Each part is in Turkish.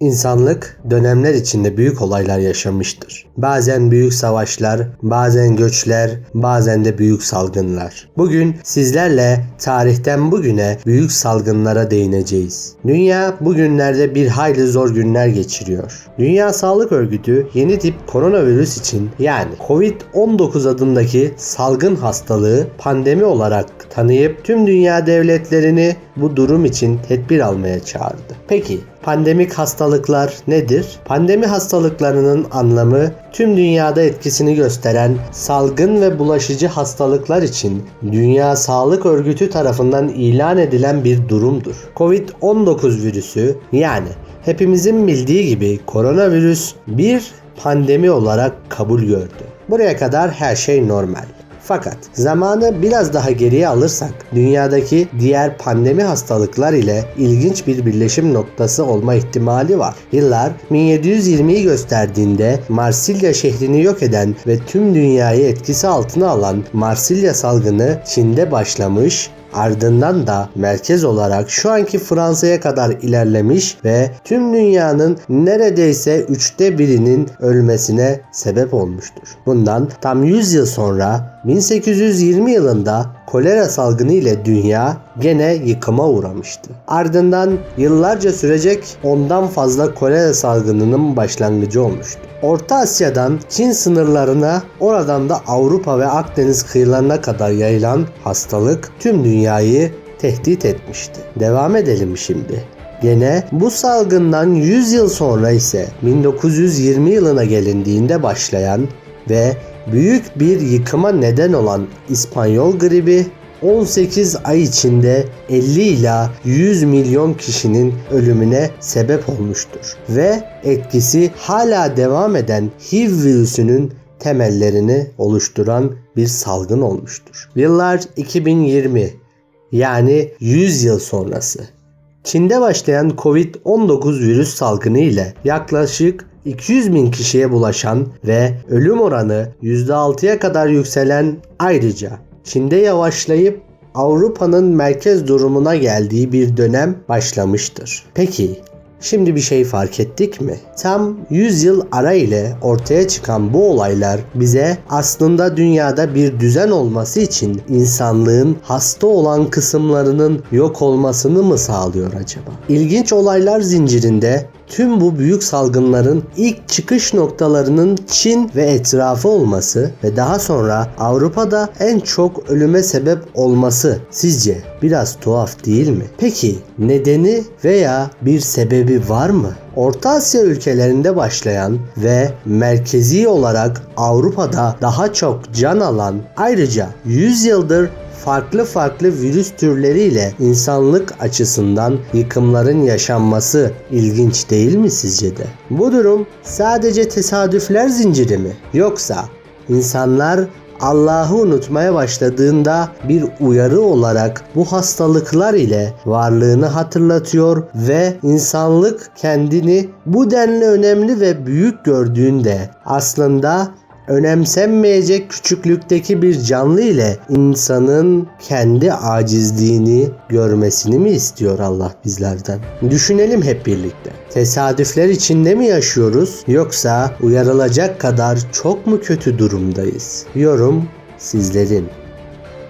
İnsanlık dönemler içinde büyük olaylar yaşamıştır. Bazen büyük savaşlar, bazen göçler, bazen de büyük salgınlar. Bugün sizlerle tarihten bugüne büyük salgınlara değineceğiz. Dünya bugünlerde bir hayli zor günler geçiriyor. Dünya Sağlık Örgütü yeni tip koronavirüs için yani Covid-19 adındaki salgın hastalığı pandemi olarak tanıyıp tüm dünya devletlerini bu durum için tedbir almaya çağırdı. Peki pandemik hastalıklar nedir? Pandemi hastalıklarının anlamı tüm dünyada etkisini gösteren salgın ve bulaşıcı hastalıklar için Dünya Sağlık Örgütü tarafından ilan edilen bir durumdur. Covid-19 virüsü yani hepimizin bildiği gibi koronavirüs bir pandemi olarak kabul gördü. Buraya kadar her şey normal. Fakat zamanı biraz daha geriye alırsak dünyadaki diğer pandemi hastalıklar ile ilginç bir birleşim noktası olma ihtimali var. Yıllar 1720'yi gösterdiğinde Marsilya şehrini yok eden ve tüm dünyayı etkisi altına alan Marsilya salgını Çin'de başlamış Ardından da merkez olarak şu anki Fransa'ya kadar ilerlemiş ve tüm dünyanın neredeyse üçte birinin ölmesine sebep olmuştur. Bundan tam 100 yıl sonra 1820 yılında kolera salgını ile dünya gene yıkıma uğramıştı. Ardından yıllarca sürecek ondan fazla kolera salgınının başlangıcı olmuştu. Orta Asya'dan Çin sınırlarına oradan da Avrupa ve Akdeniz kıyılarına kadar yayılan hastalık tüm dünyayı tehdit etmişti. Devam edelim şimdi. Gene bu salgından 100 yıl sonra ise 1920 yılına gelindiğinde başlayan ve büyük bir yıkıma neden olan İspanyol gribi 18 ay içinde 50 ila 100 milyon kişinin ölümüne sebep olmuştur ve etkisi hala devam eden HIV virüsünün temellerini oluşturan bir salgın olmuştur. Yıllar 2020 yani 100 yıl sonrası. Çin'de başlayan Covid-19 virüs salgını ile yaklaşık 200 bin kişiye bulaşan ve ölüm oranı %6'ya kadar yükselen ayrıca Çin'de yavaşlayıp Avrupa'nın merkez durumuna geldiği bir dönem başlamıştır. Peki Şimdi bir şey fark ettik mi? Tam 100 yıl ara ile ortaya çıkan bu olaylar bize aslında dünyada bir düzen olması için insanlığın hasta olan kısımlarının yok olmasını mı sağlıyor acaba? İlginç olaylar zincirinde tüm bu büyük salgınların ilk çıkış noktalarının Çin ve etrafı olması ve daha sonra Avrupa'da en çok ölüme sebep olması sizce biraz tuhaf değil mi? Peki nedeni veya bir sebebi var mı? Orta Asya ülkelerinde başlayan ve merkezi olarak Avrupa'da daha çok can alan ayrıca 100 yıldır farklı farklı virüs türleriyle insanlık açısından yıkımların yaşanması ilginç değil mi sizce de? Bu durum sadece tesadüfler zinciri mi? Yoksa insanlar Allah'ı unutmaya başladığında bir uyarı olarak bu hastalıklar ile varlığını hatırlatıyor ve insanlık kendini bu denli önemli ve büyük gördüğünde aslında önemsenmeyecek küçüklükteki bir canlı ile insanın kendi acizliğini görmesini mi istiyor Allah bizlerden? Düşünelim hep birlikte. Tesadüfler içinde mi yaşıyoruz yoksa uyarılacak kadar çok mu kötü durumdayız? Yorum sizlerin.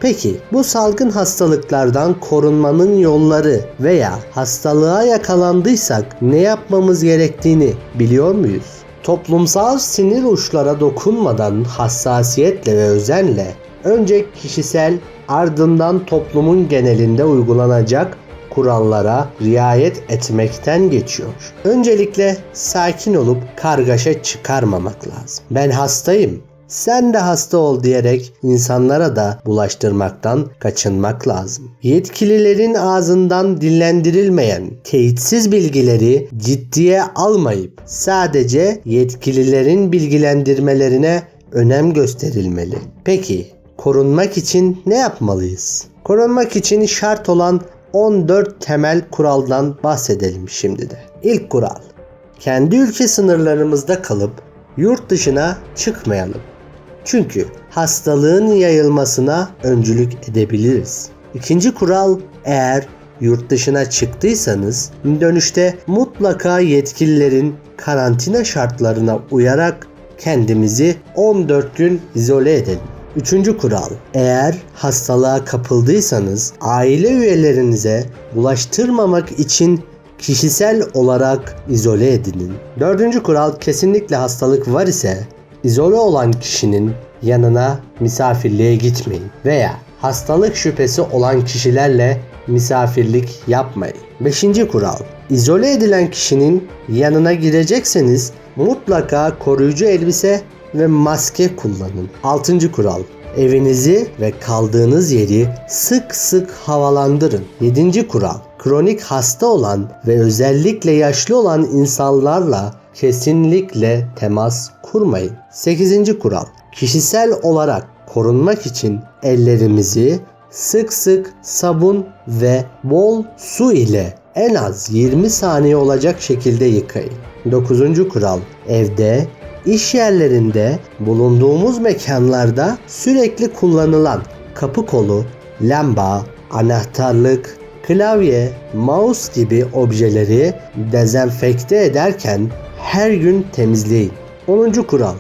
Peki bu salgın hastalıklardan korunmanın yolları veya hastalığa yakalandıysak ne yapmamız gerektiğini biliyor muyuz? Toplumsal sinir uçlara dokunmadan hassasiyetle ve özenle önce kişisel ardından toplumun genelinde uygulanacak kurallara riayet etmekten geçiyor. Öncelikle sakin olup kargaşa çıkarmamak lazım. Ben hastayım sen de hasta ol diyerek insanlara da bulaştırmaktan kaçınmak lazım. Yetkililerin ağzından dillendirilmeyen teyitsiz bilgileri ciddiye almayıp sadece yetkililerin bilgilendirmelerine önem gösterilmeli. Peki korunmak için ne yapmalıyız? Korunmak için şart olan 14 temel kuraldan bahsedelim şimdi de. İlk kural. Kendi ülke sınırlarımızda kalıp yurt dışına çıkmayalım. Çünkü hastalığın yayılmasına öncülük edebiliriz. İkinci kural eğer yurt dışına çıktıysanız dönüşte mutlaka yetkililerin karantina şartlarına uyarak kendimizi 14 gün izole edelim. Üçüncü kural. Eğer hastalığa kapıldıysanız aile üyelerinize bulaştırmamak için kişisel olarak izole edinin. Dördüncü kural kesinlikle hastalık var ise izole olan kişinin yanına misafirliğe gitmeyin veya hastalık şüphesi olan kişilerle misafirlik yapmayın. Beşinci kural. İzole edilen kişinin yanına girecekseniz mutlaka koruyucu elbise ve maske kullanın. Altıncı kural. Evinizi ve kaldığınız yeri sık sık havalandırın. Yedinci kural. Kronik hasta olan ve özellikle yaşlı olan insanlarla kesinlikle temas kurmayın. Sekizinci kural. Kişisel olarak korunmak için ellerimizi sık sık sabun ve bol su ile en az 20 saniye olacak şekilde yıkayın. 9. kural. Evde, iş yerlerinde, bulunduğumuz mekanlarda sürekli kullanılan kapı kolu, lamba, anahtarlık, klavye, mouse gibi objeleri dezenfekte ederken her gün temizleyin. 10. kural.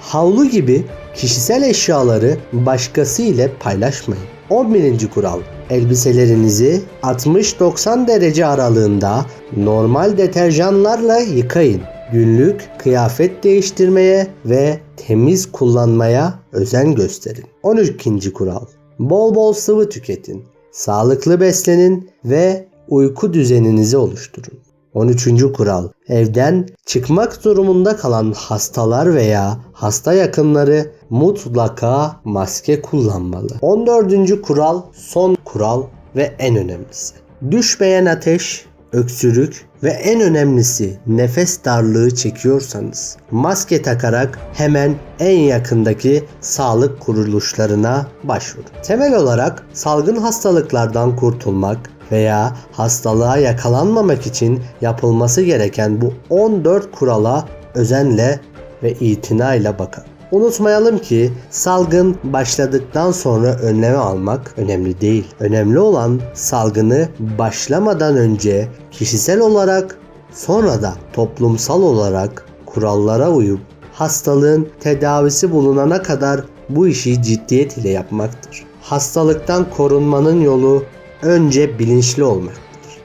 Havlu gibi kişisel eşyaları başkası ile paylaşmayın. 11. kural. Elbiselerinizi 60-90 derece aralığında normal deterjanlarla yıkayın. Günlük kıyafet değiştirmeye ve temiz kullanmaya özen gösterin. 12. kural. Bol bol sıvı tüketin. Sağlıklı beslenin ve uyku düzeninizi oluşturun. 13. kural. Evden çıkmak durumunda kalan hastalar veya hasta yakınları mutlaka maske kullanmalı. 14. kural son kural ve en önemlisi. Düşmeyen ateş, öksürük ve en önemlisi nefes darlığı çekiyorsanız maske takarak hemen en yakındaki sağlık kuruluşlarına başvurun. Temel olarak salgın hastalıklardan kurtulmak veya hastalığa yakalanmamak için yapılması gereken bu 14 kurala özenle ve itinayla bakın. Unutmayalım ki salgın başladıktan sonra önleme almak önemli değil. Önemli olan salgını başlamadan önce kişisel olarak sonra da toplumsal olarak kurallara uyup hastalığın tedavisi bulunana kadar bu işi ciddiyet ile yapmaktır. Hastalıktan korunmanın yolu önce bilinçli olmaktır.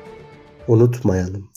Unutmayalım.